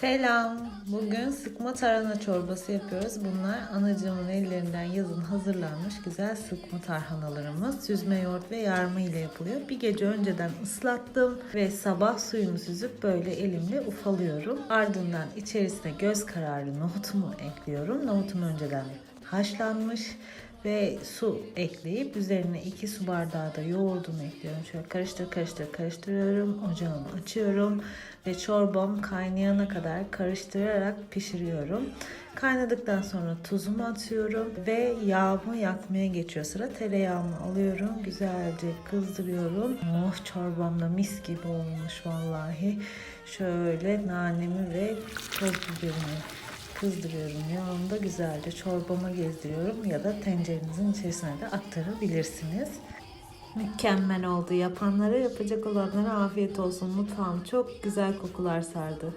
Selam. Bugün sıkma tarhana çorbası yapıyoruz. Bunlar anacığımın ellerinden yazın hazırlanmış güzel sıkma tarhanalarımız. Süzme yoğurt ve yarma ile yapılıyor. Bir gece önceden ıslattım ve sabah suyunu süzüp böyle elimle ufalıyorum. Ardından içerisine göz kararı nohutumu ekliyorum. Nohutum önceden haşlanmış ve su ekleyip üzerine 2 su bardağı da yoğurdumu ekliyorum. Şöyle karıştır karıştır karıştırıyorum. Ocağımı açıyorum ve çorbam kaynayana kadar karıştırarak pişiriyorum. Kaynadıktan sonra tuzumu atıyorum ve yağımı yakmaya geçiyor sıra. Tereyağımı alıyorum. Güzelce kızdırıyorum. Oh çorbam da mis gibi olmuş vallahi. Şöyle nanemi ve toz biberimi kızdırıyorum yağımda güzelce çorbama gezdiriyorum ya da tencerenizin içerisine de aktarabilirsiniz. Mükemmel oldu. Yapanlara yapacak olanlara afiyet olsun. Mutfağım çok güzel kokular sardı.